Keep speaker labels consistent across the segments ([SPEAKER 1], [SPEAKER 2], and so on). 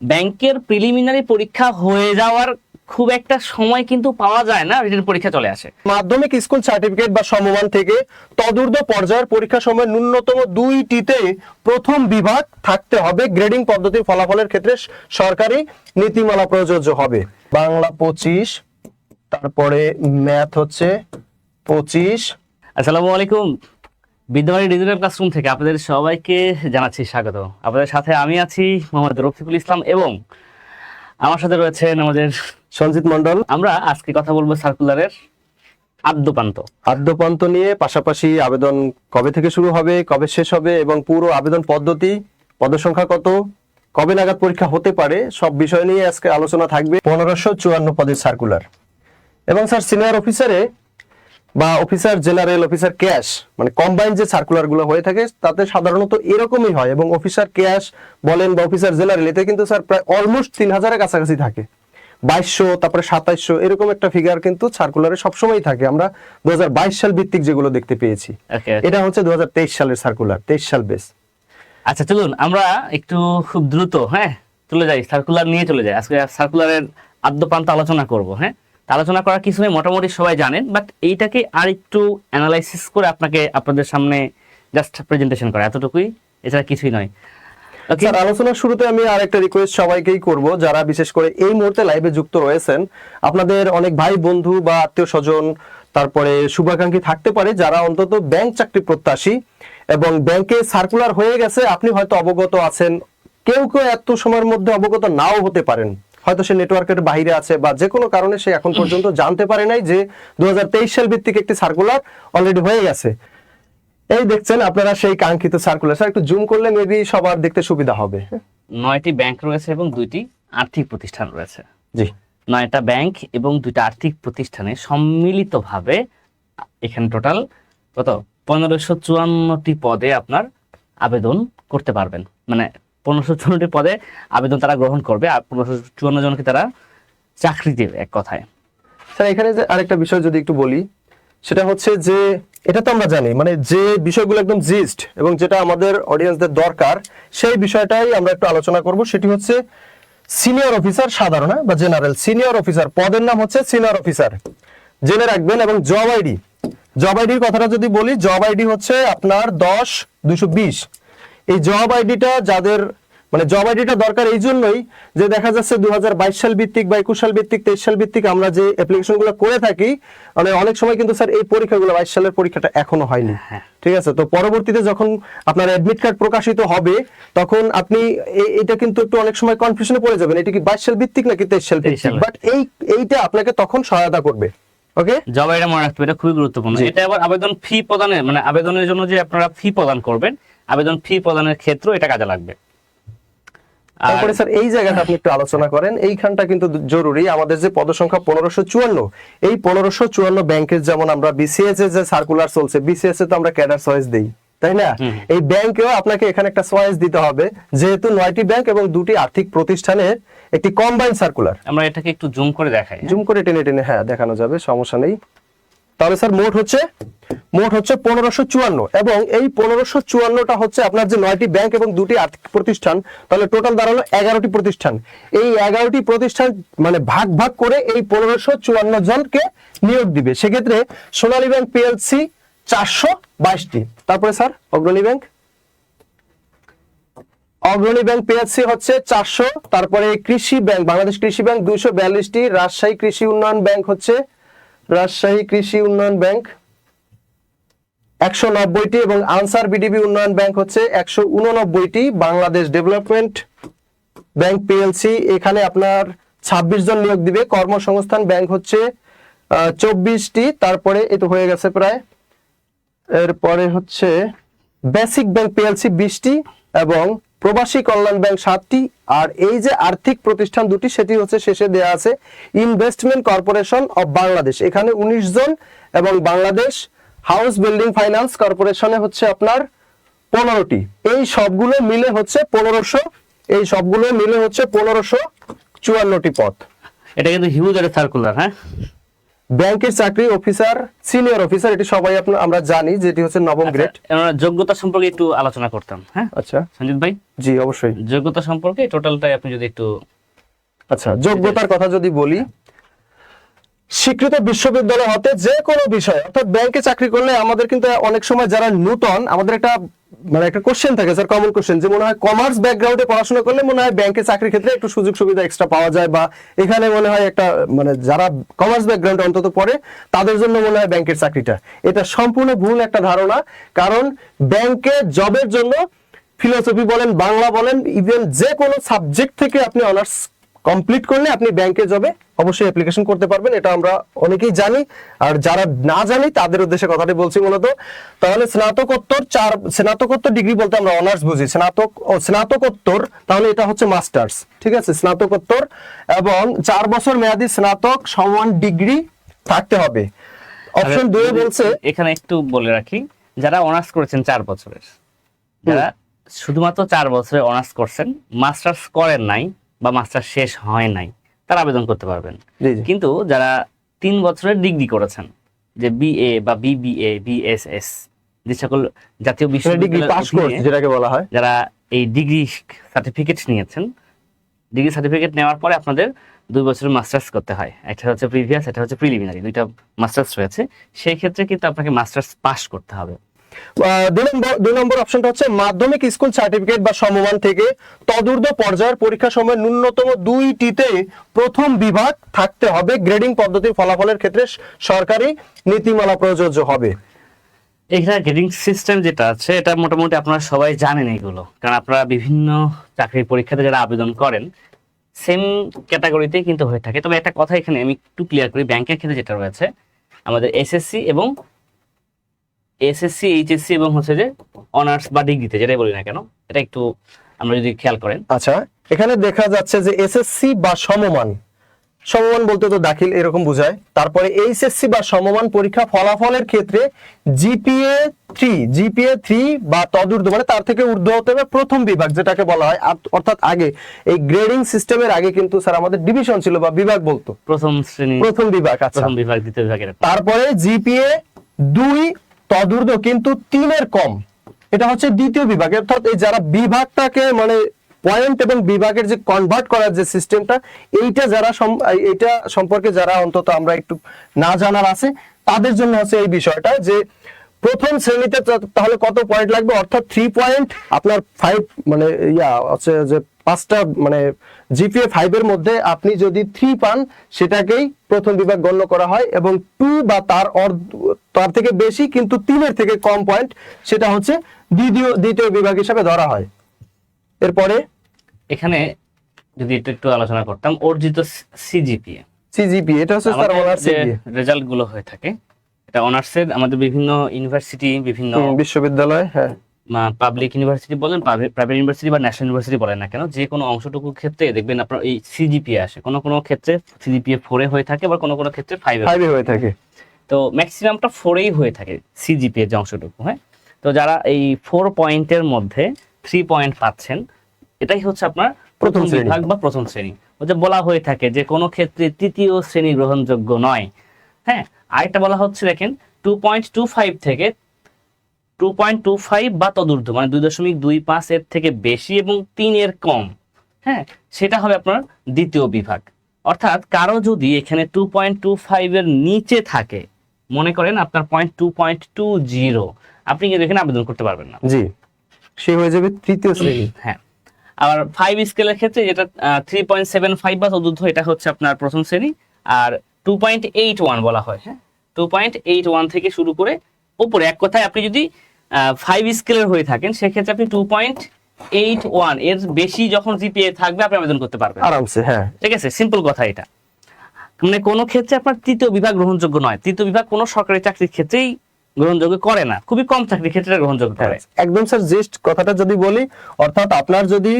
[SPEAKER 1] ব্যাংকের প্রিলিমিনারি পরীক্ষা হয়ে যাওয়ার খুব একটা সময় কিন্তু পাওয়া যায় না রিটেন পরীক্ষা চলে আসে।
[SPEAKER 2] মাধ্যমিক স্কুল সার্টিফিকেট বা সমমান থেকে তদূর্ধ্ব পর্যায়ের পরীক্ষা সময় ন্যূনতম দুইটিতে প্রথম বিভাগ থাকতে হবে। গ্রেডিং পদ্ধতির ফলাফলের ক্ষেত্রে সরকারি নীতিমালা প্রযোজ্য হবে। বাংলা পঁচিশ তারপরে ম্যাথ হচ্ছে পঁচিশ।
[SPEAKER 1] আসসালামু আলাইকুম। বিদ্যাবাড়ি ডিজিটাল ক্লাসরুম থেকে আপনাদের সবাইকে জানাচ্ছি স্বাগত। আপনাদের সাথে আমি আছি মোহাম্মদ রফিকুল ইসলাম এবং আমার সাথে রয়েছেন আমাদের
[SPEAKER 2] সঞ্জিত মন্ডল
[SPEAKER 1] আমরা আজকে কথা বলব সার্কুলারের আদ্যপান্ত।
[SPEAKER 2] আদ্যপান্ত নিয়ে পাশাপাশি আবেদন কবে থেকে শুরু হবে কবে শেষ হবে এবং পুরো আবেদন পদ্ধতি পদসংখ্যা কত কবে নাগাদ পরীক্ষা হতে পারে সব বিষয় নিয়ে আজকে আলোচনা থাকবে পনেরোশো চুয়ান্ন পদের সার্কুলার। এবং স্যার সিনিয়র অফিসারে বা অফিসার জেনারেল অফিসার ক্যাশ মানে কম্বাইন যে সার্কুলারগুলো হয়ে থাকে তাতে সাধারণত এরকমই হয় এবং অফিসার ক্যাশ বলেন বা অফিসার জেনারেল এতে কিন্তু স্যার প্রায় অলমোস্ট তিন হাজারের কাছাকাছি থাকে। বাইশশো তারপরে সাতাইশশো এরকম একটা ফিগার কিন্তু সার্কুলারে সবসময় থাকে। আমরা দু হাজার বাইশ সাল ভিত্তিক যেগুলো দেখতে পেয়েছি। এটা হচ্ছে দু হাজার তেইশ সালের সার্কুলার তেইশ সাল বেস
[SPEAKER 1] আচ্ছা চলুন আমরা একটু খুব দ্রুত হ্যাঁ চলে যাই সার্কুলার নিয়ে চলে যাই। আজকে সার্কুলারের আদ্যপান্ত আলোচনা করব হ্যাঁ? আলোচনা করার কিছু নেই, মোটামুটি সবাই জানেন বাট এইটাকে আর একটু অ্যানালাইসিস করে আপনাকে আপনাদের সামনে জাস্ট প্রেজেন্টেশন করা এতটুকুই এছাড়া কিছুই নয়।
[SPEAKER 2] স্যার আলোচনার শুরুতে আমি আরেকটা রিকোয়েস্ট সবাইকেই করব যারা বিশেষ করে এই মুহূর্তে লাইভে যুক্ত রয়েছেন আপনাদের অনেক ভাই বন্ধু বা আত্মীয় স্বজন তারপরে শুভাকাঙ্ক্ষী থাকতে পারে যারা অন্তত ব্যাংক চাকরি প্রত্যাশী এবং ব্যাংকে সার্কুলার হয়ে গেছে আপনি হয়তো অবগত আছেন কেউ কেউ এত সময়ের মধ্যে অবগত নাও হতে পারেন। হয়তো সে নেটওয়ার্কের বাইরে আছে বা যে কোনো কারণে সে এখন পর্যন্ত জানতে পারে নাই যে দু সাল ভিত্তিক একটি সার্কুলার অলরেডি হয়ে গেছে। এই দেখছেন আপনারা সেই কাঙ্ক্ষিত সার্কুলার স্যার একটু জুম করলে মেবি সবার দেখতে সুবিধা হবে।
[SPEAKER 1] নয়টি ব্যাংক রয়েছে এবং দুইটি আর্থিক প্রতিষ্ঠান রয়েছে।
[SPEAKER 2] জি।
[SPEAKER 1] নয়টা ব্যাংক এবং দুইটা আর্থিক প্রতিষ্ঠানে সম্মিলিতভাবে এখানে টোটাল কত? পনেরোশো চুয়ান্নটি পদে আপনার আবেদন করতে পারবেন। মানে পনেরোশো চুয়ান্নটি পদে আবেদন তারা গ্রহণ করবে আর পনেরোশো চুয়ান্ন জনকে তারা চাকরি দেবে এক কথায়।
[SPEAKER 2] স্যার এখানে যে আরেকটা বিষয় যদি একটু বলি সেটা হচ্ছে যে এটা তো আমরা জানি মানে যে বিষয়গুলো একদম জিস্ট এবং যেটা আমাদের অডিয়েন্সদের দরকার সেই বিষয়টাই আমরা একটু আলোচনা করব। সেটি হচ্ছে সিনিয়র অফিসার সাধারণ হ্যাঁ, বা জেনারেল সিনিয়র অফিসার পদের নাম হচ্ছে সিনিয়র অফিসার জেনে রাখবেন এবং জব আইডি জব আইডির কথাটা যদি বলি জব আইডি হচ্ছে আপনার দশ দুশো বিশ। এই জব আইডিটা যাদের মানে জব আইডিটা দরকার এই জন্যই যে দেখা যাচ্ছে দু সাল ভিত্তিক বা একুশ সাল ভিত্তিক তেইশ সাল ভিত্তিক আমরা যে অ্যাপ্লিকেশনগুলো করে থাকি মানে অনেক সময় কিন্তু স্যার এই পরীক্ষাগুলো বাইশ সালের পরীক্ষাটা এখনও হয়নি।
[SPEAKER 1] হ্যাঁ।
[SPEAKER 2] ঠিক আছে? তো পরবর্তীতে যখন আপনার অ্যাডমিট কার্ড প্রকাশিত হবে তখন আপনি এটা কিন্তু একটু অনেক সময় কনফিউশনে পড়ে যাবেন এটা কি বাইশ সাল ভিত্তিক নাকি তেইশ সাল
[SPEAKER 1] 23
[SPEAKER 2] ভিত্তিক? বাট এই এইটা আপনাকে তখন সহায়তা করবে ওকে
[SPEAKER 1] জব আইডি মনে রাখতে হবে এটা খুবই গুরুত্বপূর্ণ। এটা আবার আবেদন ফি প্রদানের মানে আবেদনের জন্য যে আপনারা ফি প্রদান করবেন আবেদন ফি প্রদানের ক্ষেত্রেও এটা কাজে লাগবে।
[SPEAKER 2] তারপরে স্যার এই জায়গাটা আপনি একটু আলোচনা করেন। এইখানটা কিন্তু জরুরি। আমাদের যে পদসংখ্যা পনেরোশো চুয়ান্ন এই পনেরোশো চুয়ান্ন ব্যাংকের যেমন আমরা বিসিএস এর যে সার্কুলার চলছে বিসিএস এ তো আমরা ক্যাডার চয়েস দেই তাই না? এই ব্যাংকেও আপনাকে এখানে একটা চয়েস দিতে হবে যেহেতু নয়টি ব্যাংক এবং দুটি আর্থিক প্রতিষ্ঠানের একটি কম্বাইন সার্কুলার
[SPEAKER 1] আমরা এটাকে একটু জুম করে দেখাই হ্যাঁ?
[SPEAKER 2] জুম করে টেনে টেনে হ্যাঁ দেখানো যাবে সমস্যা নেই। তাহলে স্যার মোট হচ্ছে মোট হচ্ছে পনেরোশো চুয়ান্ন। এবং এই পনেরোশো চুয়ান্নটা হচ্ছে আপনার যে নয়টি ব্যাংক এবং দুটি আর্থিক প্রতিষ্ঠান, তাহলে টোটাল দাঁড়াল এগারোটি প্রতিষ্ঠান। এই এগারোটি প্রতিষ্ঠান মানে ভাগ ভাগ করে এই পনেরোশো চুয়ান্ন জনকে নিয়োগ দিবে। সেক্ষেত্রে সোনালী ব্যাংক পিএলসি চারশো বাইশটি। তারপরে sir, Agrani bank? Agrani bank PSC হচ্ছে চারশো, তারপরে কৃষি ব্যাংক, বাংলাদেশ কৃষি ব্যাংক দুইশো বিয়াল্লিশটি, রাজশাহী কৃষি উন্নয়ন ব্যাংক হচ্ছে রাজশাহী কৃষি উন্নয়ন ব্যাংক একশো নব্বইটি এবং আনসার বিডিবি উন্নয়ন ব্যাংক হচ্ছে একশো উননব্বইটি বাংলাদেশ ডেভেলপমেন্ট ব্যাংক পিএলসি। এখানে আপনার ছাব্বিশ জন নিয়োগ দিবে। কর্মসংস্থান ব্যাংক হচ্ছে চব্বিশটি। তারপরে এ তো হয়ে গেছে প্রায়। এরপরে হচ্ছে বেসিক ব্যাংক পিএলসি বিশটি এবং প্রবাসী কল্যাণ ব্যাংক সাতটি, আর এই যে আর্থিক প্রতিষ্ঠান দুটি, সেটি হচ্ছে শেষে দেয়া আছে ইনভেস্টমেন্ট কর্পোরেশন অফ বাংলাদেশ এখানে উনিশ জন এবং বাংলাদেশ হাউস বিল্ডিং ফাইন্যান্স কর্পোরেশনে হচ্ছে আপনার পনেরোটি। এই সবগুলো মিলে হচ্ছে পনেরোশো, এই সবগুলো মিলে হচ্ছে পনেরোশো চুয়ান্নটি পদ।
[SPEAKER 1] এটা কিন্তু হিউজ একটা সার্কুলার হ্যাঁ?
[SPEAKER 2] ব্যাংকের চাকরি অফিসার সিনিয়র অফিসার এটি সবাই আমরা জানি যেটি হচ্ছে নবম গ্রেড
[SPEAKER 1] আচ্ছা, যোগ্যতা সম্পর্কে একটু আলোচনা করতাম হ্যাঁ?
[SPEAKER 2] আচ্ছা।
[SPEAKER 1] সঞ্জিত ভাই?
[SPEAKER 2] জি অবশ্যই।
[SPEAKER 1] যোগ্যতা সম্পর্কে টোটালটাই আপনি যদি একটু
[SPEAKER 2] আচ্ছা যোগ্যতার কথা যদি বলি স্বীকৃত বিশ্ববিদ্যালয় হতে যে কোনো বিষয় অর্থাৎ ব্যাংকে চাকরি করলে আমাদের কিন্তু অনেক সময় যারা নূতন আমাদের একটা মানে একটা কোশ্চেন থাকে স্যার কমন কোশ্চেন যে মনে হয় কমার্স ব্যাকগ্রাউন্ডে পড়াশোনা করলে মনে হয় ব্যাংকে চাকরির ক্ষেত্রে একটু সুযোগ সুবিধা এক্সট্রা পাওয়া যায় বা এখানে মনে হয় একটা মানে যারা কমার্স ব্যাকগ্রাউন্ডে অন্তত পড়ে, তাদের জন্য মনে হয় ব্যাংকের চাকরিটা। এটা সম্পূর্ণ ভুল একটা ধারণা, কারণ ব্যাংকে জবের জন্য ফিলোসফি বলেন, বাংলা বলেন ইভেন যে কোনো সাবজেক্ট থেকে আপনি অনার্স কমপ্লিট করলে আপনি ব্যাংকে যাবে অবশ্যই অ্যাপ্লিকেশন করতে পারবেন এটা আমরা অনেকেই জানি। আর যারা না জানি তাদের উদ্দেশ্যে কথাটি বলছি মূলত। তাহলে স্নাতকোত্তর চার স্নাতকোত্তর ডিগ্রি বলতে আমরা অনার্স বুঝি। স্নাতক ও স্নাতকোত্তর তাহলে এটা হচ্ছে মাস্টার্স ঠিক আছে? স্নাতকোত্তর এবং চার বছর মেয়াদি স্নাতক সমান ডিগ্রি থাকতে হবে। অপশন দুই বলছে
[SPEAKER 1] এখানে একটু বলে রাখি যারা অনার্স করেছেন চার বছরের যারা শুধুমাত্র চার বছরে অনার্স করছেন মাস্টার্স করেন নাই বা মাস্টার শেষ হয় নাই তারা আবেদন করতে পারবেন। কিন্তু যারা তিন বছরের ডিগ্রি করেছেন যে বিএ বা বিবিএ বিএসএস যে সকল জাতীয় বিশ্ববিদ্যালয়
[SPEAKER 2] যেটাকে বলা হয়।
[SPEAKER 1] যারা এই ডিগ্রি সার্টিফিকেট নিয়েছেন ডিগ্রি সার্টিফিকেট নেওয়ার পরে আপনাদের দুই বছরের মাস্টার্স করতে হয়। একটা হচ্ছে প্রিভিয়াস এটা হচ্ছে প্রিলিমিনারি দুইটা মাস্টার্স রয়েছে সেই ক্ষেত্রে কিন্তু আপনাকে মাস্টার্স পাস করতে হবে।
[SPEAKER 2] দুই নম্বর অপশনটা হচ্ছে মাধ্যমিক স্কুল সার্টিফিকেট বা সমমান থেকে তদূর্ধ্ব পর্যায়ের পরীক্ষা সময় ন্যূনতম দুইটিতে প্রথম বিভাগ থাকতে হবে। গ্রেডিং পদ্ধতির ফলাফলের ক্ষেত্রে সরকারি নীতিমালা প্রযোজ্য হবে।
[SPEAKER 1] এখানে গ্রেডিং সিস্টেম যেটা আছে, এটা মোটামুটি আপনারা সবাই জানেন এগুলো। কারণ আপনারা বিভিন্ন চাকরির পরীক্ষাতে যারা আবেদন করেন সেম ক্যাটাগরিতেই কিন্তু হয়ে থাকে। তবে একটা কথা এখানে আমি একটু ক্লিয়ার করি। ব্যাংকের ক্ষেত্রে যেটা রয়েছে, আমাদের এসএসসি এবং এসএসসি এইচএসসি এবং হচ্ছে যে অনার্স বা ডিগ্রিতে যেটাই বলি না কেন এটা একটু আমরা যদি খেয়াল করেন।
[SPEAKER 2] আচ্ছা এখানে দেখা যাচ্ছে যে এসএসসি বা সমমান সমমান বলতে তো দাখিল এরকম বোঝায়। তারপরে এইচএসসি বা সমমান পরীক্ষা ফলাফলের ক্ষেত্রে জিপিএ থ্রি জিপিএ থ্রি বা তদূর্ধ্ব মানে তার থেকে ঊর্ধ্ব হতে হবে প্রথম বিভাগ যেটাকে বলা হয়। অর্থাৎ আগে এই গ্রেডিং সিস্টেমের আগে কিন্তু স্যার আমাদের ডিভিশন ছিল বা বিভাগ বলতো।
[SPEAKER 1] প্রথম শ্রেণি
[SPEAKER 2] প্রথম বিভাগ আচ্ছা।
[SPEAKER 1] প্রথম বিভাগ দ্বিতীয় বিভাগের।
[SPEAKER 2] তারপরে জিপিএ দুই তদূর্ধ্ব কিন্তু তিনের কম। এটা হচ্ছে দ্বিতীয় বিভাগ। অর্থাৎ এই যারা বিভাগটাকে মানে পয়েন্ট এবং বিভাগের যে কনভার্ট করার যে সিস্টেমটা এইটা যারা এইটা সম্পর্কে যারা অন্তত আমরা একটু না জানার আছে, তাদের জন্য হচ্ছে এই বিষয়টা যে প্রথম শ্রেণীতে তাহলে কত পয়েন্ট লাগবে? অর্থাৎ থ্রি পয়েন্ট আপনার ফাইভ মানে ইয়া হচ্ছে যে পাঁচটা মানে জিপিএ ফাইভ এর মধ্যে আপনি যদি থ্রি পান সেটাকেই প্রথম বিভাগ গণ্য করা হয় এবং টু বা তার তার থেকে বেশি কিন্তু তিনের থেকে কম পয়েন্ট সেটা হচ্ছে দ্বিতীয় দ্বিতীয় বিভাগ হিসাবে ধরা হয়। এরপরে?
[SPEAKER 1] এখানে যদি একটু একটু আলোচনা করতাম অর্জিত সিজিপিএ
[SPEAKER 2] সিজিপি এটা হচ্ছে স্যার অনার্স
[SPEAKER 1] রেজাল্টগুলো হয়ে থাকে এটা অনার্সের আমাদের বিভিন্ন ইউনিভার্সিটি বিভিন্ন
[SPEAKER 2] বিশ্ববিদ্যালয় হ্যাঁ।
[SPEAKER 1] পাবলিক ইউনিভার্সিটি বলেন প্রাইভেট ইউনিভার্সিটি বা ন্যাশনাল ইউনিভার্সিটি বলেন না কেন যে কোনো অংশটুকুর ক্ষেত্রে দেখবেন আপনার এই সিজিপিএ আসে। কোনো কোনো ক্ষেত্রে সিজিপিএ ফোরে হয়ে থাকে আবার কোনো কোনো ক্ষেত্রে ফাইভে
[SPEAKER 2] ফাইভে হয়ে থাকে।
[SPEAKER 1] তো ম্যাক্সিমামটা ফোরেই হয়ে থাকে সিজিপিএ যে অংশটুকু হ্যাঁ? তো যারা এই ফোর পয়েন্টের মধ্যে থ্রি পয়েন্ট পাচ্ছেন এটাই হচ্ছে আপনার প্রথম। বিভাগ বা প্রথম শ্রেণি। ও যে বলা হয়ে থাকে যে কোনো ক্ষেত্রে তৃতীয় শ্রেণি গ্রহণযোগ্য নয় হ্যাঁ? আরেকটা বলা হচ্ছে দেখেন টু পয়েন্ট টু ফাইভ থেকে টু পয়েন্ট টু ফাইভ বা তদূর্ধ্ব মানে দুই দশমিক দুই পাঁচ এর থেকে বেশি এবং তিনের কম হ্যাঁ? সেটা হবে আপনার দ্বিতীয় বিভাগ। অর্থাৎ কারও যদি এখানে টু পয়েন্ট টু ফাইভ এর নিচে থাকে মনে করেন আপনার point two point two zero আপনি কিন্তু এখানে আবেদন করতে পারবেন না।
[SPEAKER 2] জি সে হয়ে যাবে তৃতীয় শ্রেণি।
[SPEAKER 1] হ্যাঁ। আবার ফাইভ স্কেলের ক্ষেত্রে যেটা থ্রি পয়েন্ট সেভেন ফাইভ বা তদুর্ধ্ব এটা হচ্ছে আপনার প্রথম শ্রেণি। আর টু পয়েন্ট এইট ওয়ান বলা হয় হ্যাঁ? টু পয়েন্ট এইট ওয়ান থেকে শুরু করে উপরে এক কথায় আপনি যদি ফাইভ স্কেলের হয়ে থাকেন সেক্ষেত্রে আপনি টু পয়েন্ট এইট ওয়ানের বেশি যখন জিপিএ থাকবে আপনি আবেদন করতে পারবেন।
[SPEAKER 2] আরামসে হ্যাঁ।
[SPEAKER 1] ঠিক আছে? সিম্পল কথা এটা। মানে কোনো ক্ষেত্রে আপনার তৃতীয় বিভাগ গ্রহণযোগ্য নয়। তৃতীয় বিভাগ কোনো সরকারি চাকরির ক্ষেত্রেই গ্রহণযোগ্য করে না। খুবই কম চাকরির ক্ষেত্রে গ্রহণযোগ্য করে।
[SPEAKER 2] একদম স্যার জাস্ট কথাটা যদি বলি অর্থাৎ আপনার যদি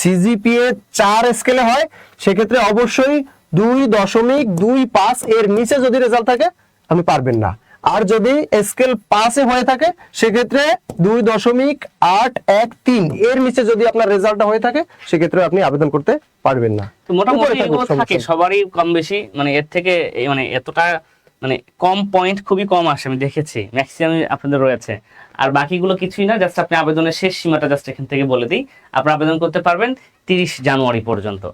[SPEAKER 2] সিজিপিএ চার স্কেলে হয় সেক্ষেত্রে অবশ্যই দুই দশমিক দুই পাঁচ এর নিচে যদি রেজাল্ট থাকে আপনি পারবেন না। আর যদি স্কেল পাঁচে হয়ে থাকে সেক্ষেত্রে দুই দশমিক আট এক তিন। এর নিচে যদি আপনার রেজাল্টটা হয়ে থাকে সেক্ষেত্রে আপনি আবেদন করতে পারবেন না।
[SPEAKER 1] মোটামুটি থাকে সবারই কম বেশি মানে এর থেকে মানে এতটা মানে কম পয়েন্ট খুবই কম আসে আমি দেখেছি। ম্যাক্সিমাম আপনাদের রয়েছে। আর বাকিগুলো কিছুই না জাস্ট আপনি আবেদনের শেষ সীমাটা জাস্ট এখান থেকে বলে দিই। আপনি আবেদন করতে পারবেন তিরিশ জানুয়ারি পর্যন্ত।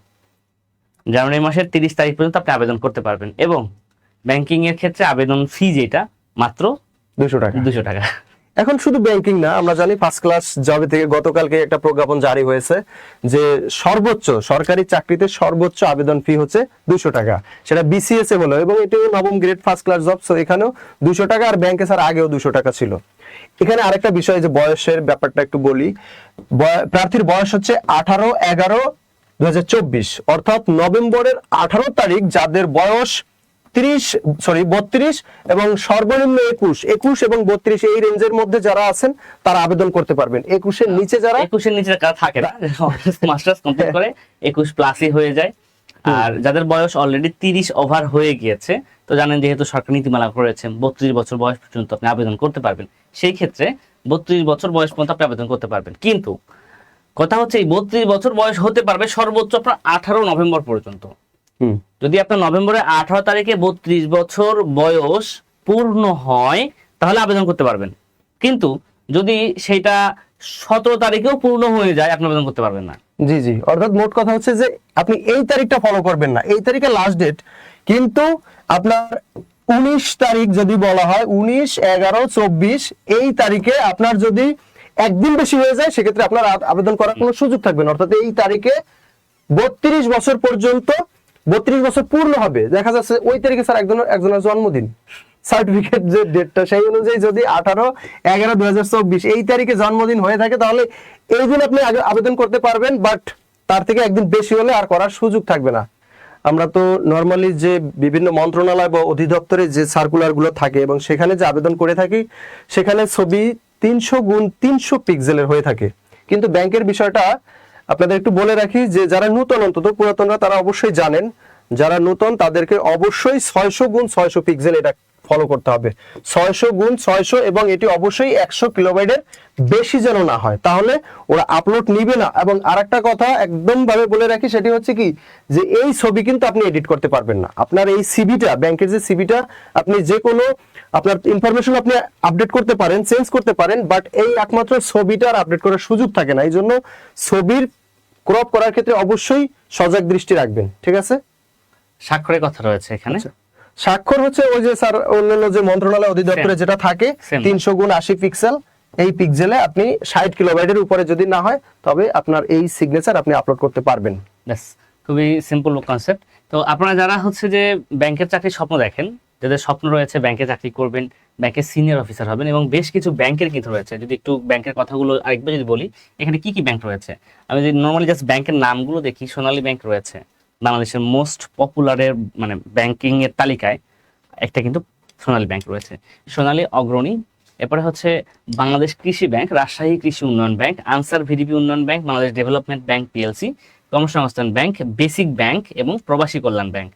[SPEAKER 1] জানুয়ারি মাসের তিরিশ তারিখ পর্যন্ত আপনি আবেদন করতে পারবেন। এবং ব্যাংকিং এর ক্ষেত্রে আবেদন ফি যেটা মাত্র
[SPEAKER 2] দুশো টাকা।
[SPEAKER 1] দুশো টাকা।
[SPEAKER 2] এখন শুধু ব্যাংকিং না আমরা জানি ফার্স্ট ক্লাস জবে থেকে গতকালকে একটা প্রজ্ঞাপন জারি হয়েছে যে সর্বোচ্চ সরকারি চাকরিতে সর্বোচ্চ আবেদন ফি হচ্ছে দুশো টাকা। সেটা বিসিএস এ হলো এবং এটি নবম grade first class job so এখানেও দুশো টাকা আর ব্যাংকে স্যার আগেও দুশো টাকা ছিল। এখানে আরেকটা বিষয় যে বয়সের ব্যাপারটা একটু বলি প্রার্থীর বয়স হচ্ছে আঠারো এগারো দু অর্থাৎ নভেম্বরের আঠারো তারিখ যাদের বয়স তিরিশ সরি বত্রিশ এবং সর্বনিম্ন একুশ। একুশ এবং বত্রিশ এই রেঞ্জের মধ্যে যারা আছেন তারা আবেদন করতে পারবেন। একুশের নিচে যারা
[SPEAKER 1] একুশের নিচে থাকে না মাস্টার্স কমপ্লিট করে একুশ প্লাসই হয়ে যায়। আর যাদের বয়স অলরেডি তিরিশ ওভার হয়ে গিয়েছে তো জানেন যেহেতু সরকার নীতিমালা করেছে বত্রিশ বছর বয়স পর্যন্ত আপনি আবেদন করতে পারবেন। সেই ক্ষেত্রে বত্রিশ বছর বয়স পর্যন্ত আপনি আবেদন করতে পারবেন। কিন্তু কথা হচ্ছে এই বত্রিশ বছর বয়স হতে পারবে সর্বোচ্চ আপনার আঠারো নভেম্বর পর্যন্ত। যদি আপনার নভেম্বরের আঠারো তারিখে বত্রিশ বছর বয়স পূর্ণ হয় তাহলে আবেদন করতে পারবেন। কিন্তু যদি সেটা সতেরো তারিখেও পূর্ণ হয়ে যায় আপনি আবেদন করতে পারবেন না।
[SPEAKER 2] জি জি। অর্থাৎ মোট কথা হচ্ছে যে আপনি এই তারিখটা ফলো করবেন না। এই তারিখে লাস্ট ডেট কিন্তু আপনার উনিশ তারিখ যদি বলা হয় উনিশ এগারো চব্বিশ এই তারিখে আপনার যদি একদিন বেশি হয়ে যায় সেক্ষেত্রে আপনার আবেদন করার কোনো সুযোগ থাকবে না। অর্থাৎ এই তারিখে বত্রিশ বছর পর্যন্ত বত্রিশ বছর পূর্ণ হবে। দেখা যাচ্ছে ওই তারিখে স্যার একজন একজনের জন্মদিন। সার্টিফিকেট যে ডেটটা সেই অনুযায়ী যদি আঠারো এগারো দুই এই তারিখে জন্মদিন হয়ে থাকে, তাহলে এই দিন আপনি আবেদন করতে পারবেন বাট তার থেকে একদিন বেশি হলে আর করার সুযোগ থাকবে না। আমরা তো নর্মালি যে বিভিন্ন মন্ত্রণালয় বা অধিদপ্তরে যে সার্কুলারগুলো থাকে এবং সেখানে যে আবেদন করে থাকি, সেখানে ছবি তিনশো গুণ তিনশো পিক্সেলের হয়ে থাকে। কিন্তু ব্যাংকের বিষয়টা আপনাদের একটু বলে রাখি যে যারা নূতন, অন্তত পুরাতনরা তারা অবশ্যই জানেন, যারা নূতন তাদেরকে অবশ্যই ছয়শো গুণ ছয়শো পিক্সেল এটা ফলো করতে হবে। ছয়শো গুণ ছয়শো এবং এটি অবশ্যই একশো কিলোবাইটের বেশি যেন না হয়। তাহলে ওরা আপলোড নিবে না। এবং আরেকটা কথা একদম ভাবে বলে রাখি সেটি হচ্ছে কি যে এই ছবি কিন্তু আপনি এডিট করতে পারবেন না। আপনার এই সিভিটা ব্যাংকের যে সিভিটা আপনি যে কোনো আপনার ইনফরমেশন আপনি আপডেট করতে পারেন চেঞ্জ করতে পারেন বাট এই একমাত্র ছবিটা আর আপডেট করার সুযোগ থাকে না। এই জন্য ছবির ক্রপ করার ক্ষেত্রে অবশ্যই সজাগ দৃষ্টি রাখবেন। ঠিক আছে?
[SPEAKER 1] স্বাক্ষরের কথা রয়েছে এখানে।
[SPEAKER 2] স্বাক্ষর হচ্ছে ওই যে স্যার অন্যান্য যে মন্ত্রণালয় অধিদপ্তরে যেটা থাকে তিনশো গুণ আশি পিক্সেল এই পিক্সেলে আপনি ষাট কিলোবাইটের উপরে যদি না হয় তবে আপনার এই সিগনেচার আপনি আপলোড করতে পারবেন।
[SPEAKER 1] খুবই সিম্পল কনসেপ্ট তো আপনারা যারা হচ্ছে যে ব্যাংকের চাকরির স্বপ্ন দেখেন যাদের স্বপ্ন রয়েছে ব্যাংকে চাকরি করবেন ব্যাংকের সিনিয়র অফিসার হবেন এবং বেশ কিছু ব্যাংকের কিন্তু রয়েছে। যদি একটু ব্যাংকের কথাগুলো আরেকবার যদি বলি এখানে কি কি ব্যাংক রয়েছে? আমি যদি নর্মালি জাস্ট ব্যাংকের নামগুলো দেখি সোনালী ব্যাংক রয়েছে বাংলাদেশের মোস্ট পপুলারের মানে ব্যাংকিং এর তালিকায় একটা কিন্তু সোনালী ব্যাংক রয়েছে। সোনালী অগ্রণী এরপরে হচ্ছে বাংলাদেশ কৃষি ব্যাংক রাজশাহী কৃষি উন্নয়ন ব্যাংক আনসার ভিডিপি উন্নয়ন bank Bangladesh development bank PLC কর্মসংস্থান ব্যাংক বেসিক ব্যাংক এবং প্রবাসী কল্যাণ ব্যাংক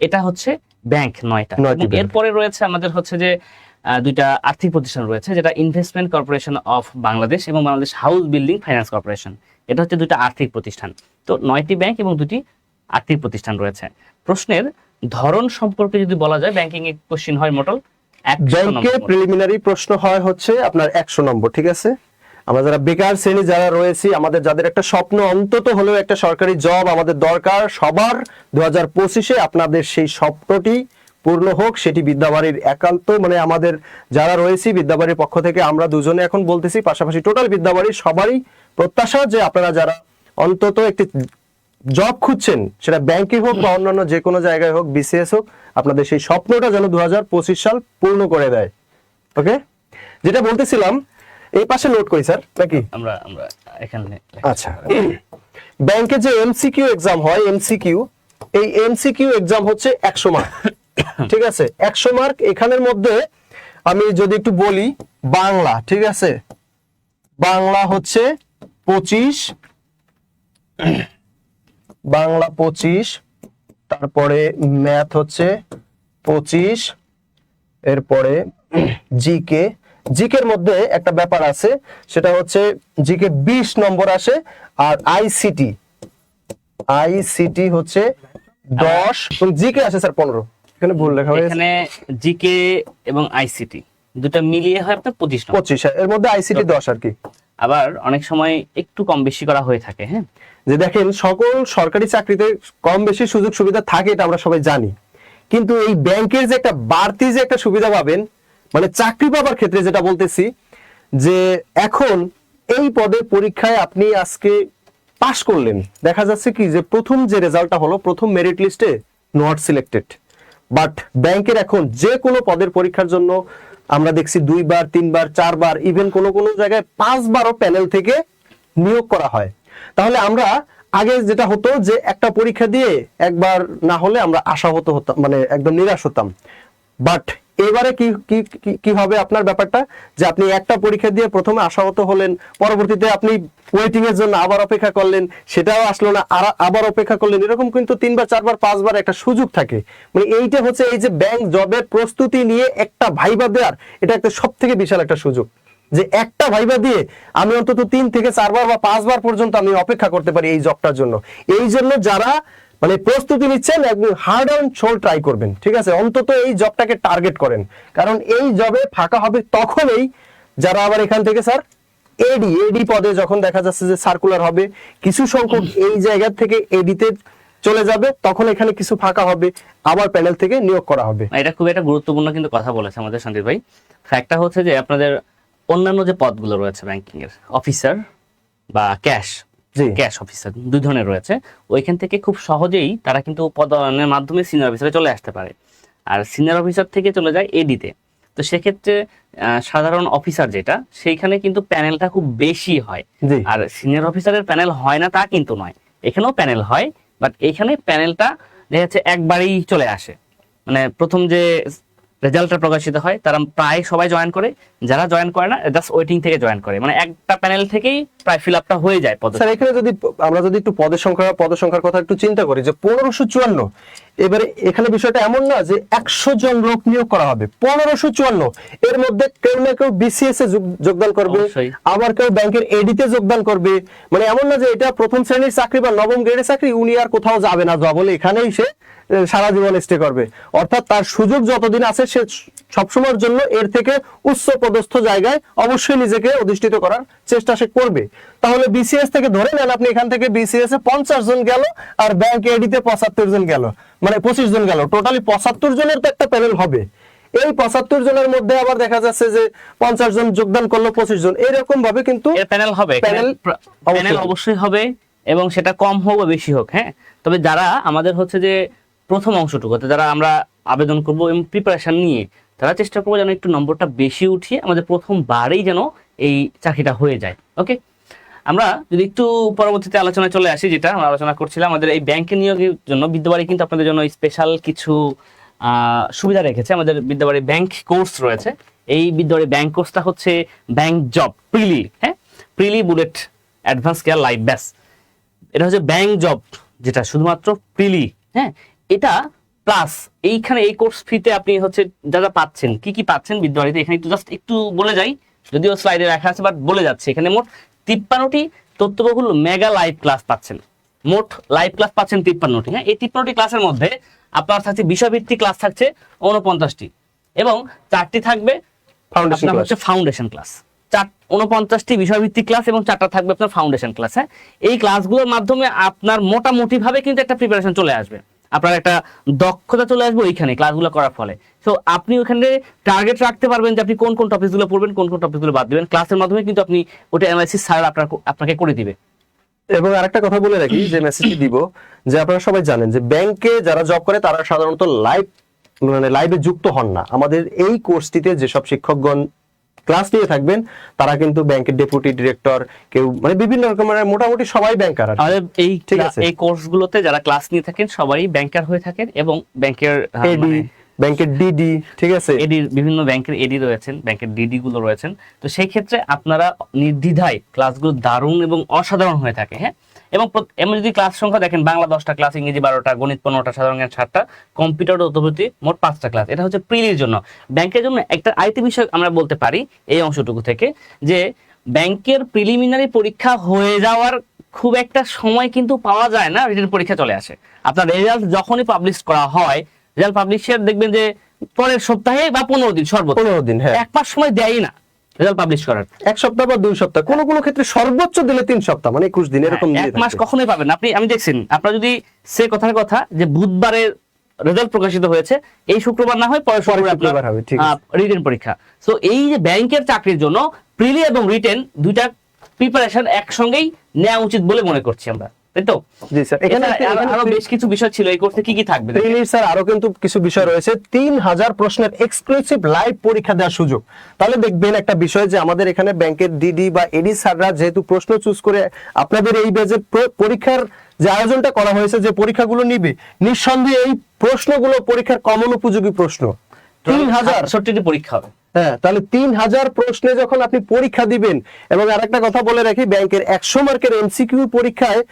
[SPEAKER 1] এটা হচ্ছে ব্যাংক নয়টা। এরপরে রয়েছে আমাদের হচ্ছে যে দুইটা আর্থিক প্রতিষ্ঠান রয়েছে যেটা ইনভেস্টমেন্ট কর্পোরেশন অফ বাংলাদেশ এবং Bangladesh house building finance corporation এটা হচ্ছে দুইটা আর্থিক প্রতিষ্ঠান। তো নয়টি ব্যাংক এবং দুটি আর্থিক প্রতিষ্ঠান রয়েছে। প্রশ্নের ধরন সম্পর্কে যদি বলা যায় ব্যাংকিং এর কোশ্চিন হয় মোটল
[SPEAKER 2] ব্যাংকে প্রিলিমিনারি প্রশ্ন হয় হচ্ছে আপনার একশো নম্বর ঠিক আছে? আমরা যারা বেকার শ্রেণি যারা রয়েছি আমাদের যাদের একটা স্বপ্ন অন্তত হলেও একটা সরকারি জব আমাদের দরকার সবার দু হাজার পঁচিশে আপনাদের সেই স্বপ্নটি পূর্ণ হোক সেটি বিদ্যাবাড়ির একান্ত মানে আমাদের যারা রয়েছি বিদ্যাবাড়ির পক্ষ থেকে আমরা দুজনে এখন বলতেছি পাশাপাশি টোটাল বিদ্যাবাড়ির সবারই প্রত্যাশা যে আপনারা যারা অন্তত একটি জব খুঁজছেন সেটা ব্যাংকে হোক বা অন্যান্য যে কোনো জায়গায় হোক বিসিএস হোক আপনাদের সেই স্বপ্নটা যেন দু হাজার পঁচিশ সাল পূর্ণ করে দেয়। ওকে যেটা বলতেছিলাম এই পাশে নোট করি স্যার নাকি?
[SPEAKER 1] আমরা আমরা এখানে
[SPEAKER 2] আচ্ছা। ব্যাংকে যে এমসিকিউ এক্সাম হয় এমসিকিউ এই এমসিকিউ এক্সাম হচ্ছে একশো মার্ক ঠিক আছে? একশো মার্ক এখানের মধ্যে আমি যদি একটু বলি বাংলা ঠিক আছে? বাংলা হচ্ছে পঁচিশ বাংলা পঁচিশ তারপরে ম্যাথ হচ্ছে পঁচিশ এরপরে জিকে। জিকের মধ্যে একটা ব্যাপার আছে সেটা হচ্ছে জিকে বিশ নম্বর আসে আর আইসিটি। আইসিটি হচ্ছে দশ এবং জিকে আসে স্যার পনেরো। এখানে ভুল লেখা হয়েছে।
[SPEAKER 1] এখানে জিকে এবং আইসিটি দুটো মিলিয়ে হয় আপনার পঁচিশ
[SPEAKER 2] পঁচিশ এর মধ্যে আইসিটি দশ আর কি।
[SPEAKER 1] আবার অনেক সময় একটু কম বেশি করা হয়ে থাকে হ্যাঁ?
[SPEAKER 2] যে দেখেন, সকল সরকারি চাকরিতে কম বেশি সুযোগ সুবিধা থাকে এটা আমরা সবাই জানি। কিন্তু এই ব্যাংকের যে একটা বাড়তি যে একটা সুবিধা পাবেন মানে চাকরি পাবার ক্ষেত্রে যেটা বলতেছি, যে এখন এই পদে পরীক্ষায় আপনি আজকে পাশ করলেন। দেখা যাচ্ছে কি যে প্রথম যে রেজাল্টটা হলো, প্রথম মেরিট লিস্টে নট সিলেক্টেড বাট ব্যাংকের এখন যে কোনো পদের পরীক্ষার জন্য আমরা দেখছি দুইবার, তিনবার, চারবার ইভেন কোনো কোনো জায়গায় পাঁচবারও প্যানেল থেকে নিয়োগ করা হয়। তাহলে আমরা আগে যেটা হতো যে একটা পরীক্ষা দিয়ে একবার না হলে আমরা আশাহত হতাম মানে একদম নিরাশ হতাম। বাট এবারে কি কি হবে আপনার ব্যাপারটা? যে আপনি একটা পরীক্ষা দিয়ে প্রথমে আশাহত হলেন, পরবর্তীতে আপনি ওয়েটিং এর জন্য আবার অপেক্ষা করলেন, সেটাও আসলো না, আর আবার অপেক্ষা করলেন, এরকম কিন্তু তিনবার, চারবার, পাঁচবার একটা সুযোগ থাকে। মানে এইটা হচ্ছে এই যে ব্যাংক জবের প্রস্তুতি নিয়ে একটা ভাইবা দেওয়ার, এটা একটা সব থেকে বিশাল একটা সুযোগ। যে একটা ভাইবা দিয়ে আমি অন্তত তিন থেকে চারবার বা পাঁচবার পর্যন্ত আমি অপেক্ষা করতে পারি এই জবটার জন্য। এই জন্য যারা মানে প্রস্তুতি নিচ্ছেন, একদম হার্ড অ্যান্ড সোল ট্রাই করবেন, ঠিক আছে? অন্তত এই জবটাকে টার্গেট করেন। কারণ এই জবে ফাঁকা হবে তখনই যারা আবার এখান থেকে স্যার এডি এডি পদে যখন দেখা যাচ্ছে যে সার্কুলার হবে, কিছু সংখ্যক এই জায়গা থেকে এডিতে চলে যাবে, তখন এখানে কিছু ফাঁকা হবে, আবার প্যানেল থেকে নিয়োগ করা হবে।
[SPEAKER 1] এটা খুব একটা গুরুত্বপূর্ণ কিন্তু কথা বলেছে আমাদের সন্দীপ ভাই। ফ্যাক্টটা হচ্ছে যে আপনাদের অন্যান্য যে পদগুলো রয়েছে ব্যাংকিং এর অফিসার বা ক্যাশ ক্যাশ অফিসার দুই ধরনের রয়েছে। ওইখান থেকে খুব সহজেই তারা কিন্তু পদায়নের মাধ্যমে সিনিয়র অফিসারে চলে আসতে পারে। আর সিনিয়র অফিসার থেকে চলে যায় এডিতে তো। সেক্ষেত্রে সাধারণ অফিসার যেটা সেইখানে কিন্তু প্যানেলটা খুব বেশি হয়। আর সিনিয়র অফিসারের প্যানেল হয় না তা কিন্তু নয়। এখানেও প্যানেল হয় বাট এখানে প্যানেলটা দেখা যাচ্ছে একবারেই চলে আসে। মানে প্রথম যে রেজাল্টটা প্রকাশিত হয়, তারা প্রায় সবাই জয়েন করে। যারা জয়েন করে না জাস্ট ওয়েটিং থেকে জয়েন করে। মানে একটা প্যানেল থেকেই প্রায় ফিল আপটা হয়ে যায় পদ
[SPEAKER 2] স্যার এখানে যদি আমরা যদি একটু পদের সংখ্যা, পদের সংখ্যার কথা একটু চিন্তা করি, যে পনেরোশো চুয়ান্ন এবারে এখানে বিষয়টা এমন না যে একশো জন লোক নিয়োগ করা হবে পনেরোশো চুয়ান্ন। এর মধ্যে কেউ না কেউ বিসিএস এ যোগ- যোগদান করবে। আবার কেউ ব্যাংকের এডিতে যোগদান করবে। মানে এমন না যে এটা প্রথম শ্রেণির চাকরি বা নবম গ্রেডের চাকরি উনি আর কোথাও যাবে না। যা বলে এখানেই সে সারা জীবন স্টে করবে। অর্থাৎ তার সুযোগ যতদিন আছে সে সবসময়ের জন্য এর থেকে উচ্চ পদস্থ জায়গায় অবশ্যই নিজেকে অধিষ্ঠিত করার চেষ্টা সে করবে। তাহলে বিসিএস থেকে ধরে নেন আপনি এখান থেকে বিসিএস এ পঞ্চাশ জন গেল আর ব্যাংক এডিতে পঁচাত্তর জন গেল। মানে পঁচিশ জন গেল। টোটালি পঁচাত্তর জনের তো একটা প্যানেল হবে। এই পঁচাত্তর জনের মধ্যে আবার দেখা যাচ্ছে যে পঞ্চাশ জন যোগদান করল পঁচিশ জন। এরকম ভাবে কিন্তু
[SPEAKER 1] প্যানেল হবে।
[SPEAKER 2] প্যানেল
[SPEAKER 1] প্যানেল
[SPEAKER 2] অবশ্যই।
[SPEAKER 1] অবশ্যই হবে এবং সেটা কম হোক বা বেশি হোক হ্যাঁ? তবে যারা আমাদের হচ্ছে যে প্রথম অংশটুকুতে যারা আমরা আবেদন করব এবং প্রিপারেশন নিয়ে তারা চেষ্টা করব যেন একটু নম্বরটা বেশি উঠিয়ে আমাদের প্রথমবারেই যেন এই চাকরিটা হয়ে যায় ওকে আমরা যদি একটু পরবর্তীতে আলোচনায় চলে আসি, যেটা আমরা আলোচনা করছিলাম, আমাদের এই ব্যাংকে নিয়োগের জন্য বিদ্যাবাড়ি কিন্তু আপনাদের জন্য স্পেশাল কিছু সুবিধা রেখেছে। আমাদের বিদ্যাবাড়ি ব্যাংক কোর্স রয়েছে। এই বিদ্যাবাড়ি ব্যাংক কোর্সটা হচ্ছে ব্যাংক জব প্রিলি হ্যাঁ? Prelim bullet advance care life ব্যাস। এটা হচ্ছে ব্যাংক জব যেটা শুধুমাত্র প্রিলি হ্যাঁ? এটা প্লাস এইখানে এই কোর্স ফিতে আপনি হচ্ছে যা যা পাচ্ছেন কি কি পাচ্ছেন বিদ্যাবাড়িতে এখানে একটু জাস্ট একটু বলে যাই যদিও স্লাইডে রাখা আছে বাট বলে যাচ্ছে। এখানে মোট তিপ্পান্নটি তথ্যবহুল মেগা লাইভ ক্লাস পাচ্ছেন। মোট লাইভ ক্লাস পাচ্ছেন তিপ্পান্নটি হ্যাঁ? এই তিপ্পান্নটি ক্লাসের মধ্যে আপনার থাকছে বিষয়ভিত্তিক ক্লাস থাকছে উনপঞ্চাশটি এবং চারটি থাকবে
[SPEAKER 2] ফাউন্ডেশন
[SPEAKER 1] আপনার হচ্ছে ফাউন্ডেশন ক্লাস চার উনপঞ্চাশটি বিষয়ভিত্তিক ক্লাস এবং চারটা থাকবে আপনার ফাউন্ডেশন ক্লাস হ্যাঁ? এই ক্লাসগুলোর মাধ্যমে আপনার মোটামুটি ভাবে কিন্তু একটা প্রিপারেশন চলে আসবে। আপনার একটা দক্ষতা চলে আসবে ওইখানে ক্লাসগুলো করার ফলে। তো আপনি ওখানে টার্গেট রাখতে পারবেন যে আপনি কোন কোন টপিকগুলো পড়বেন, কোন কোন টপিকগুলো বাদ দেবেন। ক্লাসের মাধ্যমে কিন্তু আপনি ওটা অ্যানালাইসিস স্যার আপনার আপনাকে করে দিবে।
[SPEAKER 2] এবং আরেকটা কথা বলে রাখি, যে মেসেজটি দিব, যে আপনারা সবাই জানেন যে ব্যাংকে যারা জব করে, তারা সাধারণত লাইভ মানে লাইভে যুক্ত হন না। আমাদের এই কোর্সটিতে যেসব শিক্ষকগণ ক্লাস নিয়ে থাকবেন তারা কিন্তু ব্যাংকের ডেপুটি ডিরেক্টর কেউ মানে বিভিন্ন রকমের মোটামুটি সবাই ব্যাংকার আর
[SPEAKER 1] এই
[SPEAKER 2] ঠিক আছে।
[SPEAKER 1] এই কোর্সগুলোতে যারা ক্লাস নিয়ে থাকেন সবাই ব্যাংকার হয়ে থাকেন এবং ব্যাংকের মানে
[SPEAKER 2] ব্যাংকের ডিডি ঠিক আছে?
[SPEAKER 1] এডি বিভিন্ন ব্যাংকের এডি রয়েছেন ব্যাংকের ডিডি গুলো রয়েছেন। তো সেই ক্ষেত্রে আপনারা নির্দ্বিধায় ক্লাসগুলো দারুণ এবং অসাধারণ হয়ে থাকে হ্যাঁ? এবং এমন যদি ক্লাস সংখ্যা দেখেন বাংলা দশটা ক্লাস ইংরেজি বারোটা গণিত পনেরোটা সাধারণ জ্ঞান সাতটা কম্পিউটার ও মোট পাঁচটা ক্লাস এটা হচ্ছে প্রিলির জন্য। ব্যাংকের জন্য একটা আইটি বিষয় আমরা বলতে পারি এই অংশটুকু থেকে যে ব্যাংকের প্রিলিমিনারি পরীক্ষা হয়ে যাওয়ার খুব একটা সময় কিন্তু পাওয়া যায় না রিটেন পরীক্ষা চলে আসে। আপনার রেজাল্ট যখনই পাবলিশ করা হয় রেজাল্ট পাবলিশের দেখবেন যে পরের সপ্তাহে বা পনেরো দিন সর্বোচ্চ।
[SPEAKER 2] পনেরো দিন হ্যাঁ।
[SPEAKER 1] এক মাস সময় দেয়ই না। রেজাল্ট পাবলিশ করার।
[SPEAKER 2] এক সপ্তাহ বা দুই সপ্তাহ কোনো কোনো ক্ষেত্রে সর্বোচ্চ দিলে তিন সপ্তাহ মানে একুশ দিন এরকম
[SPEAKER 1] হ্যাঁ, এক মাস কখনোই পাবেন আপনি আমি দেখছেন আপনার যদি সে কথার কথা যে বুধবারের রেজাল্ট প্রকাশিত হয়েছে এই শুক্রবার না হয় পরের শুক্রবার
[SPEAKER 2] হবে, ঠিক।
[SPEAKER 1] রিটেন পরীক্ষা। সো এই যে ব্যাংকের চাকরির জন্য প্রিলি এবং রিটেন দুইটা প্রিপারেশন একসঙ্গেই নেওয়া উচিত বলে মনে করছি আমরা। তাই তো?
[SPEAKER 2] জি স্যার। এখানে
[SPEAKER 1] এছাড়া আরো- আরও বেশ কিছু বিষয় ছিল এই কোর্সে কি কি থাকবে?
[SPEAKER 2] প্রিলির স্যার আরও কিন্তু কিছু বিষয় রয়েছে। তিন হাজার প্রশ্নের এক্সক্লুসিভ লাইভ পরীক্ষা দেওয়ার সুযোগ। তাহলে দেখবেন একটা বিষয় যে আমাদের এখানে ব্যাংকের ডিডি বা এডি স্যাররা যেহেতু প্রশ্ন চুজ করে আপনাদের এই পরীক্ষার যে আয়োজনটা করা হয়েছে যে পরীক্ষাগুলো নিবে নিঃসন্দেহে এই প্রশ্নগুলো পরীক্ষার কমন উপযোগী প্রশ্ন। তিন হাজার
[SPEAKER 1] সত্যি পরীক্ষা হবে।
[SPEAKER 2] হ্যাঁ তাহলে তিন হাজার প্রশ্নে যখন আপনি পরীক্ষা দিবেন এবং আরেকটা কথা বলে রাখি ব্যাংকের একশো মার্কের এমসিকিউ পরীক্ষায়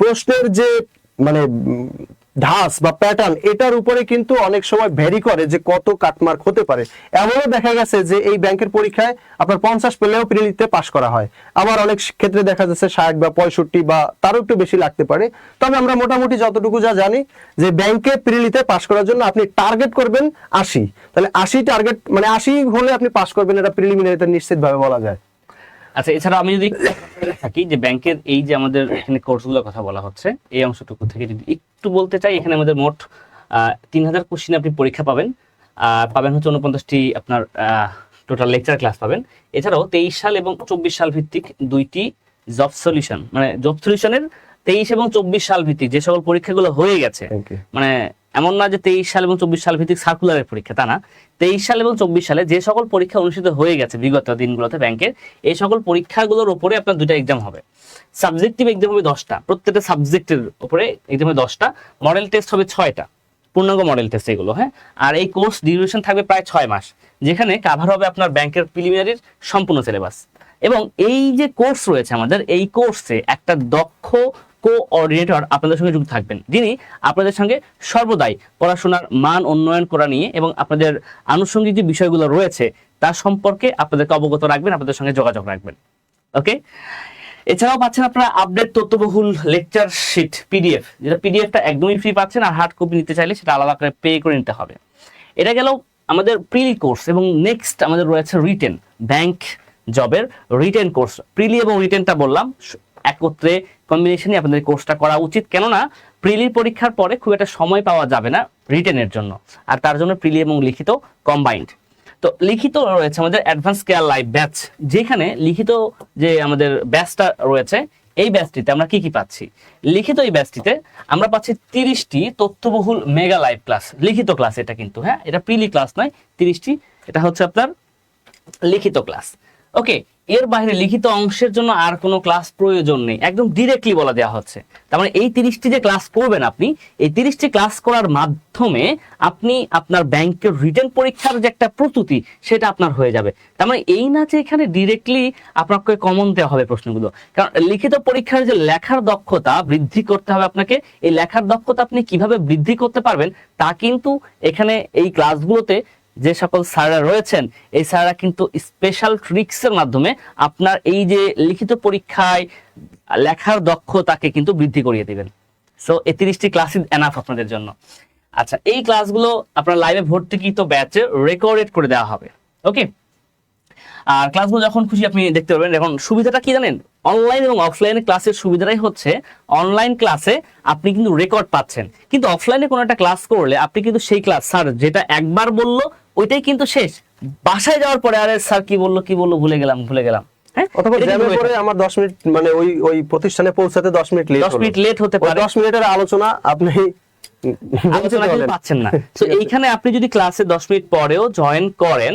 [SPEAKER 2] প্রশ্নের যে মানে ধাস বা প্যাটার্ন এটার উপরে কিন্তু অনেক সময় ভ্যারি করে যে কত কাটমার্ক হতে পারে। এমনও দেখা গেছে যে এই ব্যাংকের পরীক্ষায় আপনার পঞ্চাশ পেলেও প্রিলিতে পাশ করা হয়। আবার অনেক ক্ষেত্রে দেখা যাচ্ছে ষাট বা পঁয়ষট্টি বা তারও একটু বেশি লাগতে পারে। তবে আমরা মোটামুটি যতটুকু যা জানি যে ব্যাংকে প্রিলিতে পাশ করার জন্য আপনি টার্গেট করবেন আশি। তাহলে আশি টার্গেট মানে আশি হলে আপনি পাশ করবেন, এটা প্রিলিমিনারিতে নিশ্চিতভাবে বলা যায়।
[SPEAKER 1] আচ্ছা এছাড়া আমি যদি থাকি যে ব্যাংকের এই যে আমাদের এখানে কোর্সগুলোর কথা বলা হচ্ছে এই অংশটুকু থেকে যদি একটু বলতে চাই এখানে আমাদের মোট তিন হাজার কোশ্চিনে আপনি পরীক্ষা পাবেন। আর পাবেন হচ্ছে উনপঞ্চাশটি আপনার টোটাল লেকচার ক্লাস পাবেন। এছাড়াও তেইশ সাল এবং চব্বিশ সাল ভিত্তিক দুইটি জব সলিউশন মানে জব সলিউশনের তেইশ এবং চব্বিশ সাল ভিত্তিক যে সকল পরীক্ষাগুলো হয়ে গেছে মানে এমন না যে তেইশ সাল এবং চব্বিশ সাল ভিত্তিক সার্কুলারের পরীক্ষা, তা না। তেইশ সাল এবং চব্বিশ সালে যে সকল পরীক্ষা অনুষ্ঠিত হয়ে গেছে বিগত দিনগুলোতে ব্যাংকের, এই সকল পরীক্ষাগুলোর উপরে আপনার দুইটা এক্সাম হবে। সাবজেক্টিভ এক্সাম হবে দশটা, প্রত্যেকটা সাবজেক্টের উপরে এক্সাম হবে দশটা মডেল টেস্ট হবে ছয়টা, পূর্ণাঙ্গ মডেল টেস্ট এগুলো হ্যাঁ? আর এই কোর্স ডিউরেশন থাকবে প্রায় ছয় মাস, যেখানে কাভার হবে আপনার ব্যাংকের প্রিলিমিনারির সম্পূর্ণ সিলেবাস এবং এই যে কোর্স রয়েছে আমাদের, এই কোর্সে একটা দক্ষ কোঅর্ডিনেটর আপনাদের সঙ্গে যুক্ত থাকবেন। যিনি আপনাদের সঙ্গে সর্বদাই পড়াশোনার মান উন্নয়ন করা নিয়ে এবং আপনাদের আনুষঙ্গিক যে বিষয়গুলো রয়েছে তার সম্পর্কে আপনাদেরকে অবগত রাখবেন, আপনাদের সঙ্গে যোগাযোগ রাখবেন। ওকে? এছাড়াও পাচ্ছেন আপনারা আপডেট তথ্যবহুল লেকচার শিট পিডিএফ যেটা পিডিএফটা একদমই ফ্রি পাচ্ছেন আর হার্ড কপি নিতে চাইলে সেটা আলাদা করে পে করে নিতে হবে। এটা গেল আমাদের প্রিলি কোর্স এবং নেক্সট আমাদের রয়েছে রিটেন ব্যাংক জবের রিটেন কোর্স প্রিলি এবং রিটেনটা বললাম একত্রে কম্বিনেশনে আপনাদের কোর্সটা করা উচিত। কেননা প্রিলির পরীক্ষার পরে খুব একটা সময় পাওয়া যাবে না রিটেনের জন্য। আর তার জন্য প্রিলি এবং লিখিত কম্বাইন্ড তো লিখিত রয়েছে আমাদের অ্যাডভান্স কেয়ার লাইভ ব্যাচ যেখানে লিখিত যে আমাদের ব্যাচটা রয়েছে, এই ব্যাচটিতে আমরা কি কি পাচ্ছি? লিখিত এই ব্যাচটিতে আমরা পাচ্ছি তিরিশটি তথ্যবহুল মেগা লাইভ ক্লাস লিখিত ক্লাস এটা কিন্তু হ্যাঁ? এটা প্রিলি ক্লাস নয়, তিরিশটি, এটা হচ্ছে আপনার লিখিত ক্লাস ওকে এর বাইরে লিখিত অংশের জন্য আর কোনো ক্লাস প্রয়োজন নেই। একদম ডিরেক্টলি বলা দেওয়া হচ্ছে। তার মানে এই তিরিশটি যে ক্লাস করবেন আপনি, এই তিরিশটি ক্লাস করার মাধ্যমে আপনি আপনার ব্যাংকের রিটার্ন পরীক্ষার যে একটা প্রস্তুতি, সেটা আপনার হয়ে যাবে। তার মানে এই না যে এখানে ডিরেক্টলি আপনাকে কমন দেওয়া হবে প্রশ্নগুলো। কারণ লিখিত পরীক্ষার যে লেখার দক্ষতা বৃদ্ধি করতে হবে আপনাকে, এই লেখার দক্ষতা আপনি কীভাবে বৃদ্ধি করতে পারবেন, তা কিন্তু এখানে এই ক্লাসগুলোতে যে সকল স্যাররা রয়েছেন, এই স্যাররা কিন্তু স্পেশাল ট্রিক্সের মাধ্যমে আপনার এই যে লিখিত পরীক্ষায় লেখার দক্ষতাকে কিন্তু বৃদ্ধি করিয়ে দেবেন। সো এই তিরিশটি ক্লাসই এনাফ আপনাদের জন্য। আচ্ছা এই ক্লাসগুলো আপনার লাইভে ভর্তিকৃত ব্যাচে রেকর্ডেড করে দেওয়া হবে। ওকে আর ক্লাসগুলো যখন খুশি আপনি দেখতে পারবেন এখন সুবিধাটা কি জানেন? অনলাইন এবং অফলাইন ক্লাসের সুবিধাটাই হচ্ছে অনলাইন ক্লাসে আপনি কিন্তু রেকর্ড পাচ্ছেন। কিন্তু অফলাইনে কোনো একটা ক্লাস করলে আপনি কিন্তু সেই ক্লাস স্যার যেটা একবার বলল ওইটাই কিন্তু শেষ। বাসায় যাওয়ার পরে আরে স্যার কি বলল কি বলল ভুলে গেলাম ভুলে গেলাম। হ্যাঁ?
[SPEAKER 2] অথবা
[SPEAKER 1] এটা
[SPEAKER 2] জ্যামে
[SPEAKER 1] হয়ে
[SPEAKER 2] পরে আমার দশ মিনিট মানে ওই ওই প্রতিষ্ঠানে পৌঁছাতে দশ মিনিট লেট
[SPEAKER 1] দশ মিনিট লেট হতে পারে।
[SPEAKER 2] দশ মিনিটের আলোচনা আপনি
[SPEAKER 1] আলোচনা কিন্তু পাচ্ছেন না। তো এইখানে আপনি যদি ক্লাসে দশ মিনিট পরেও জয়েন করেন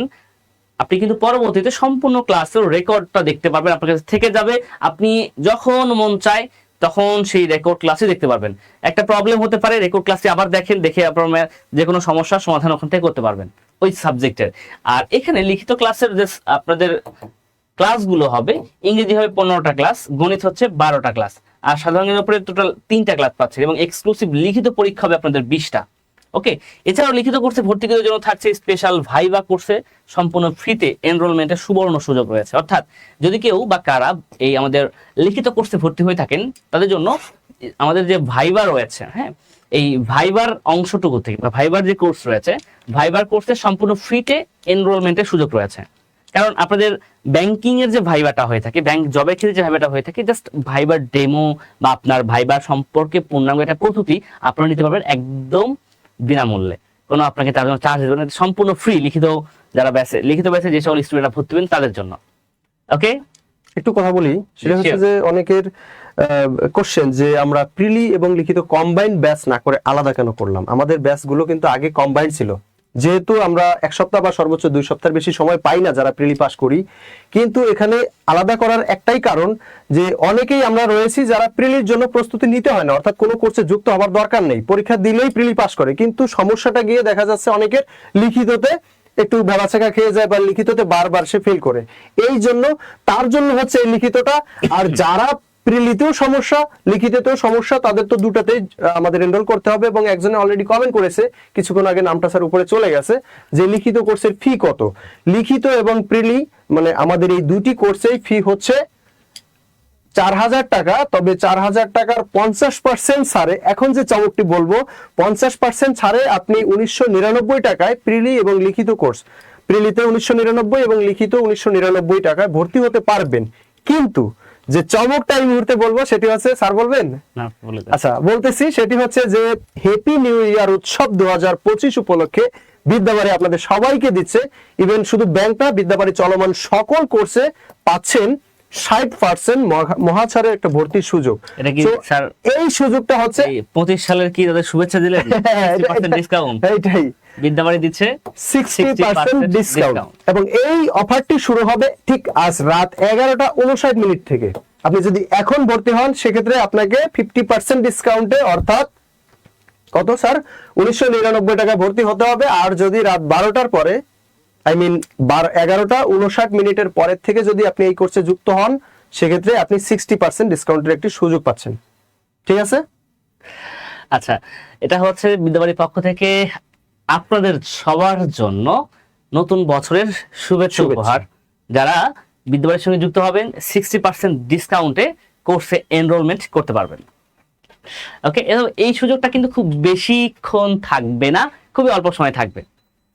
[SPEAKER 1] আপনি কিন্তু পরবর্তীতে সম্পূর্ণ ক্লাসের রেকর্ডটা দেখতে পারবেন, আপনার কাছে থেকে যাবে। আপনি যখন মন চায় তখন সেই রেকর্ড ক্লাসে দেখতে পারবেন। একটা প্রবলেম হতে পারে, রেকর্ড ক্লাসে আবার দেখেন, দেখে আপনার যে কোনো সমস্যার সমাধান ওখান থেকে করতে পারবেন ওই সাবজেক্টের। আর এখানে লিখিত ক্লাসের যে আপনাদের ক্লাসগুলো হবে, ইংরেজি হবে পনেরোটা ক্লাস, গণিত হচ্ছে বারোটা ক্লাস। আর সাধারণ জ্ঞানের উপরে টোটাল তিনটা ক্লাস পাচ্ছেন এবং এক্সক্লুসিভ লিখিত পরীক্ষা হবে আপনাদের বিশটা। ওকে এছাড়াও লিখিত কোর্সে ভর্তিকৃতের জন্য থাকছে স্পেশাল ভাইবা কোর্সে সম্পূর্ণ ফ্রিতে এনরোলমেন্টের সুবর্ণ সুযোগ রয়েছে। অর্থাৎ যদি কেউ বা কারা এই আমাদের লিখিত কোর্সে ভর্তি হয়ে থাকেন, তাদের জন্য আমাদের যে ভাইবা রয়েছে হ্যাঁ এই ভাইবার অংশটুকু থেকে বা ভাইবার যে কোর্স রয়েছে ভাইবার কোর্সে সম্পূর্ণ ফ্রিতে এনরোলমেন্টের সুযোগ রয়েছে। কারণ আপনাদের ব্যাংকিং এর যে ভাইবাটা হয়ে থাকে ব্যাংক জবের ক্ষেত্রে যে ভাইবাটা হয়ে থাকে জাস্ট ভাইবার ডেমো বা আপনার ভাইবার সম্পর্কে পূর্ণাঙ্গ একটা প্রস্তুতি আপনারা নিতে পারবেন একদম বিনামূল্যে। কোনো আপনাকে তার জন্য চার্জ দেবেন সম্পূর্ণ ফ্রি লিখিত যারা ব্যাসে লিখিত ব্যাসে যে সকল স্টুডেন্টরা ভর্তি হবেন তাদের জন্য। ওকে
[SPEAKER 2] একটু কথা বলি সেটা হচ্ছে. যে অনেকের কোশ্চেন যে আমরা প্রিলি এবং লিখিত কম্বাইন্ড ব্যাচ না করে আলাদা কেন করলাম? আমাদের ব্যাচগুলো কিন্তু আগে কম্বাইন্ড ছিল। যেহেতু আমরা এক সপ্তাহ বা সর্বোচ্চ দুই সপ্তাহের বেশি সময় পাই না যারা প্রিলি পাস করি, কিন্তু এখানে আলাদা করার একটাই কারণ যে অনেকেই আমরা রয়েছি যারা প্রিলির জন্য প্রস্তুতি নিতে হয় না, অর্থাৎ কোনো কোর্সে যুক্ত হওয়ার দরকার নেই, পরীক্ষা দিলেই প্রিলি পাস করে। কিন্তু সমস্যাটা গিয়ে দেখা যাচ্ছে অনেকের লিখিততে একটু ভেবাচাকা খেয়ে যায় বা লিখিততে বারবার সে ফেল করে। এই জন্য, তার জন্য হচ্ছে এই লিখিতটা। আর যারা প্রিলিতেও সমস্যা লিখিতেও সমস্যা তাদের তো দুটাতেই আহ, আমাদের এনরোল করতে হবে এবং একজনে অলরেডি কমেন্ট করেছে কিছুক্ষণ আগে নামটা স্যার উপরে চলে গেছে যে লিখিত কোর্সের ফি কত? লিখিত এবং প্রিলি মানে আমাদের এই দুটি কোর্সেই ফি হচ্ছে চার হাজার টাকা তবে চার হাজার টাকার পঞ্চাশ পার্সেন্ট ছাড়ে এখন যে চমকটি বলব পঞ্চাশ পার্সেন্ট ছাড়ে আপনি উনিশশো নিরানব্বই টাকায় প্রিলি এবং লিখিত কোর্স প্রিলিতে উনিশশো নিরানব্বই এবং লিখিত উনিশশো নিরানব্বই টাকায় ভর্তি হতে পারবেন। কিন্তু যে চমকটা এই মুহূর্তে বলব সেটি হচ্ছে স্যার বলবেন। আচ্ছা বলতেছি সেটি হচ্ছে যে হ্যাপি নিউ ইয়ার উৎসব দু হাজার পঁচিশ উপলক্ষে বিদ্যাবাড়ি আপনাদের সবাইকে দিচ্ছে ইভেন শুধু ব্যাংক না বিদ্যাবাড়ি চলমান সকল কোর্সে পাচ্ছেন ষাট পার্সেন্ট মহাছাড়ের একটা ভর্তির সুযোগ। এই সুযোগটা হচ্ছে
[SPEAKER 1] পঁচিশ সালের কি তাদের শুভেচ্ছা দিলেন?
[SPEAKER 2] হ্যাঁ,
[SPEAKER 1] ডিসকাউন্ট
[SPEAKER 2] এইটাই।
[SPEAKER 1] বিদ্যাবাড়ি দিচ্ছে
[SPEAKER 2] সিক্সটি
[SPEAKER 1] 60%
[SPEAKER 2] পার্সেন্ট ডিসকাউন্ট এবং এই অফারটি শুরু হবে ঠিক আজ রাত এগারোটা উনষাট মিনিট থেকে। আপনি যদি এখন ভর্তি হন সেক্ষেত্রে আপনাকে ফিফটি পার্সেন্ট ডিসকাউন্টে অর্থাৎ কত স্যার? উনিশশো নিরানব্বই টাকা ভর্তি হতে হবে। আর যদি রাত বারোটার পরে আই মিন বারো এগারোটা উনষাট মিনিটের পরের থেকে যদি আপনি এই কোর্সে যুক্ত হন সেক্ষেত্রে আপনি সিক্সটি পার্সেন্ট ডিসকাউন্টের একটি সুযোগ পাচ্ছেন। ঠিক আছে?
[SPEAKER 1] আচ্ছা এটা হচ্ছে বিদ্যাবাড়ির পক্ষ থেকে আপনাদের সবার জন্য নতুন বছরের
[SPEAKER 2] শুভেচ্ছা।
[SPEAKER 1] উপহার। যারা বিদ্যাবাড়ির সঙ্গে যুক্ত হবেন সিক্সটি পার্সেন্ট ডিসকাউন্টে কোর্সে এনরোলমেন্ট করতে পারবেন। ওকে এই সুযোগটা কিন্তু খুব বেশিক্ষণ থাকবে না খুবই অল্প সময় থাকবে।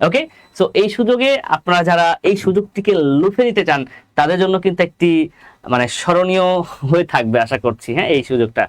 [SPEAKER 1] ওকে সো এই সুযোগে আপনারা যারা এই সুযোগটিকে লুফে নিতে চান, তাদের জন্য কিন্তু একটি মানে স্মরণীয় হয়ে থাকবে, আশা করছি হ্যাঁ এই সুযোগটা।